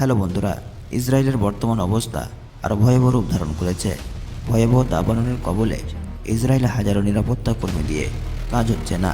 Hello বন্ধুরা, ইসরায়েলের বর্তমান অবস্থা আরও ভয়াবহ রূপ ধারণ করেছে। ভয়াবহ দাবাননের কবলে ইসরায়েল হাজারো নিরাপত্তা কর্মী দিয়ে কাজ হচ্ছে না।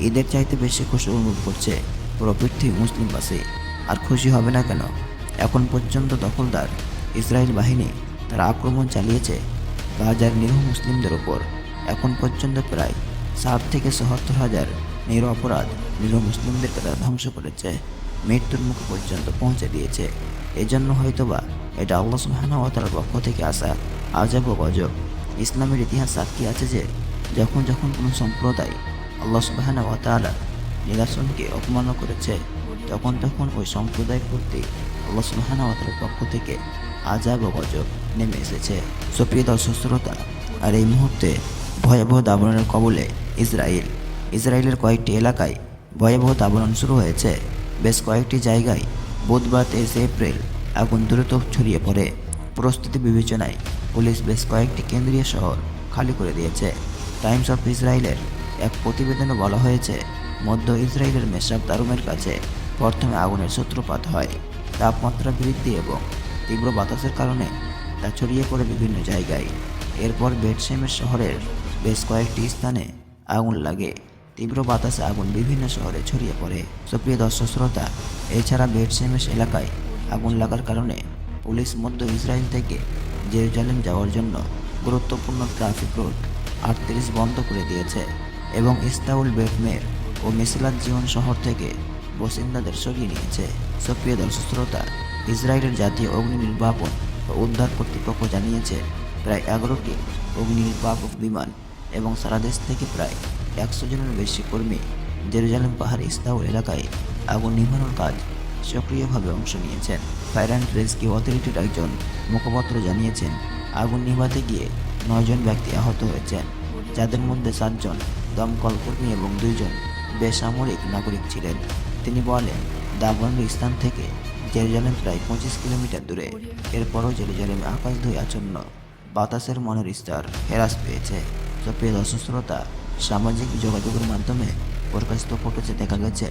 ঈদের চাইতে বেশি খুশি অনুভব করছে পুরো পৃথিবী মুসলিমবাসী। আর খুশি হবে না কেন? এখন পর্যন্ত দখলদার ইসরায়েল বাহিনী তারা আক্রমণ চালিয়েছে গাজার নিরীহ মুসলিমদের ওপর। এখন পর্যন্ত প্রায় ষাট থেকে সত্তর হাজার নিরপরাধ নিরীহ মুসলিমদেরকে তারা ধ্বংস করেছে। মৃত্যুর মুখে পর্যন্ত পৌঁছে দিয়েছে। এজন্য হয়তোবা এটা আল্লাহ সুবহানাহু ওয়া তাআলার পক্ষ থেকে আসা আজব গজব। ইসলামের ইতিহাস সাক্ষী আছে যে, যখন যখন কোনো সম্প্রদায় আল্লাহ সুবহানাহু ওয়া তাআলার নিদর্শনকে অপমাননা করেছে, তখন তখন ওই সম্প্রদায়ের প্রতি আল্লাহ সুবহানাহু ওয়া তাআলার পক্ষ থেকে আজাব ও গজব নেমে এসেছে। সুপ্রিয় দর্শক আর এই মুহূর্তে ভয়াবহ দাবনের কবলে ইসরায়েল ইসরায়েলের কয়েকটি এলাকায় ভয়াবহ দাবন শুরু হয়েছে। বেশ কয়েকটি জায়গায় বুধবার তেইশে এপ্রিল আগুন দ্রুত ছড়িয়ে পড়ে। প্রস্তুতি বিবেচনায় পুলিশ বেশ কয়েকটি কেন্দ্রীয় শহর খালি করে দিয়েছে। টাইমস অফ ইসরায়েলের এক প্রতিবেদনে বলা হয়েছে, মধ্য ইসরায়েলের মেশাব দারুমের কাছে প্রথমে আগুনের সূত্রপাত হয়। তাপমাত্রা বৃদ্ধি এবং তীব্র বাতাসের কারণে তা ছড়িয়ে পড়ে বিভিন্ন জায়গায়। এরপর বেডসেমের শহরের বেশ কয়েকটি স্থানে আগুন লাগে। তীব্র বাতাসে আগুন বিভিন্ন শহরে ছড়িয়ে পড়ে। সুপ্রিয় দর্শক, শ্রোতা, এছাড়া বেডসেমেস এলাকায় আগুন লাগার কারণে পুলিশ মধ্য ইসরায়েল থেকে জেরুজালেম যাওয়ার জন্য গুরুত্বপূর্ণ ট্রাফিক রুট আটত্রিশ বন্ধ করে দিয়েছে এবং ইস্তাউল, বেটমের ও মেসিলাত জীবন শহর থেকে বাসিন্দাদের সরিয়ে নিয়েছে। সুপ্রিয় দর্শক, শ্রোতা, ইসরায়েলের জাতীয় অগ্নি নির্বাপন ও উদ্ধার কর্তৃপক্ষ জানিয়েছে, প্রায় এগারোটি অগ্নি নির্বাপক বিমান এবং সারা দেশ থেকে প্রায় একশো জনের বেশি কর্মী জেরুজালেম পাহাড়ি ইস্তাউল এলাকায় আগুন নিভানোর কাজ সক্রিয়ভাবে অংশ নিয়েছেন। ফায়ার অ্যান্ড রেস্কিউ অথরিটির একজন মুখপাত্র জানিয়েছেন, আগুন নিভাতে গিয়ে নয়জন ব্যক্তি আহত হয়েছেন, যাদের মধ্যে সাতজন দমকল কর্মী এবং দুইজন বেসামরিক নাগরিক ছিলেন। তিনি বলেন দাবনের স্থান থেকে জেরুজালেম প্রায় পঁচিশ কিলোমিটার দূরে। এরপরও জেরুজালেমে আকাশ ধুয়ে আচ্ছন্ন, বাতাসের মনের স্তর হ্রাস পেয়েছে। সুপ্রিয় শ্রোতা সামাজিক যোগাযোগের মাধ্যমে প্রকাশিত ফটোতে দেখা গেছে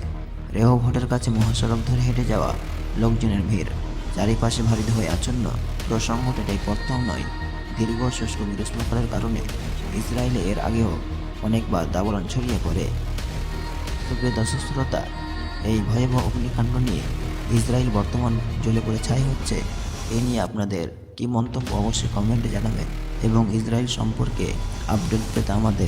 রেহভটের কাছে মহাসড়ক ধরে হেঁটে যাওয়া লোকজনের ভিড়। চারিপাশে ভারী হয়ে আচ্ছন্ন। প্রসঙ্গটা এটাই প্রথম নয়। দীর্ঘ শুষ্ক গ্রীষ্মকালের কারণে ইসরায়েলে এর আগেও অনেকবার দাবরণ ছড়িয়ে পড়ে। সুপ্রিয় দর্শক এই ভয়াবহ অগ্নিকাণ্ড নিয়ে ইসরায়েল বর্তমান জ্বলে পড়ে ছাই হচ্ছে, এ নিয়ে আপনাদের কি মন্তব্য অবশ্যই কমেন্টে জানাবেন এবং ইসরায়েল সম্পর্কে আপডেট পেতে আমাদের